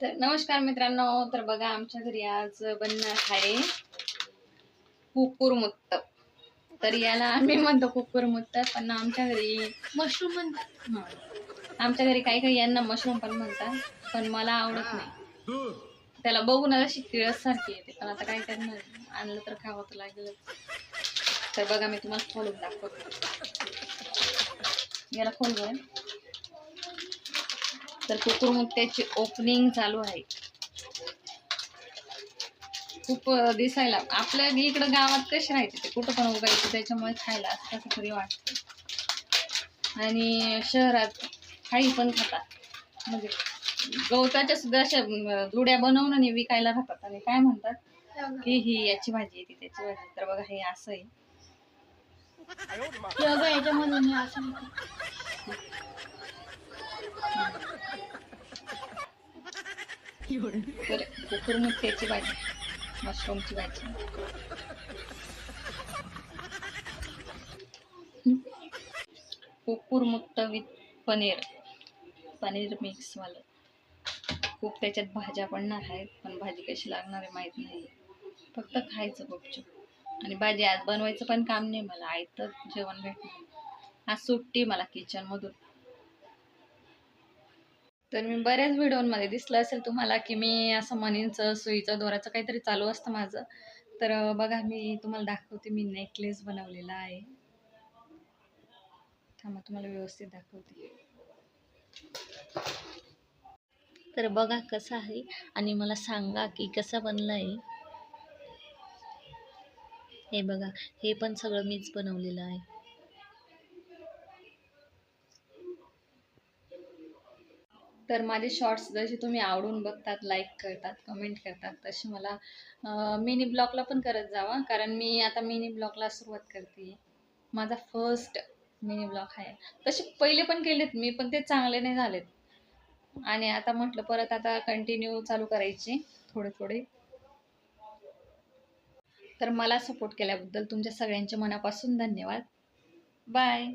तर नमस्कार मित्रांनो तर बघा आमच्या घरी आज बनणार आहे कुकुरमुत्त. तर याला आम्ही म्हणतो कुकुरमुत्त पण आमच्या घरी मशरूम म्हणतात आमच्या घरी काही काही यांना मशरूम पण म्हणतात पण मला आवडत नाही. त्याला बघून अशी किळस सारखी येते पण आता काय करणार? आणलं तर खावं तर तर बघा मी तुम्हाला खोलून दाखवतो. याला खोलून. तर कुकुरमुत्याची ओपनिंग चालू आहे. खूप दिसायला. आपल्या इकडं गावात कसे राहायचे ते? कुठं पण उगायचे त्याच्यामुळे खायला असं कसं तरी वाटतं. आणि शहरात काही पण खातात म्हणजे गवताच्या सुद्धा अशा जुड्या बनवून आणि विकायला राहतात. आणि काय म्हणतात? की ही याची भाजी आहे ती त्याची भाजी तर बघा हे असं आहे. याच्यामधून असं कुकर तर भाजी. मशरूमची भाजी. कुकुरमुत्त विथ पनीर. पनीर मिक्सवालं. खूप त्याच्यात भाज्या पडणार आहेत पण भाजी कशी लागणार आहे माहीत नाही. फक्त खायचं गुपचूप आणि भाजी आज बनवायचं पण काम नाही मला आयतच जेवण भेटणार. आज सुट्टी मला किचनमधून तर मी बऱ्याच व्हिडिओमध्ये दिसलं असेल तुम्हाला की मी असं मनींचं सुईचं दोराचं काहीतरी चालू असतं माझं. तर बघा मी तुम्हाला दाखवते. मी नेकलेस बनवलेला आहे. थांबा तुम्हाला व्यवस्थित दाखवते. तर बघा कसं आहे आणि मला सांगा की कसा बनला आहे. हे बघा हे पण सगळं मीच बनवलेलं आहे. तर माझे शॉर्ट्स जसे तुम्ही आवडून बघतात लाईक करतात कमेंट करतात तसे मला मिनी ब्लॉगला पण करत जावा. कारण मी आता मिनी ब्लॉगला सुरुवात करते. माझा फर्स्ट मिनी ब्लॉग आहे. तसे पहिले पण केलेत मी पण ते चांगले नाही झालेत. आणि आता म्हटलं परत आता कंटिन्यू चालू करायचे थोडे थोडे तर मला सपोर्ट केल्याबद्दल तुमच्या सगळ्यांच्या मनापासून धन्यवाद. बाय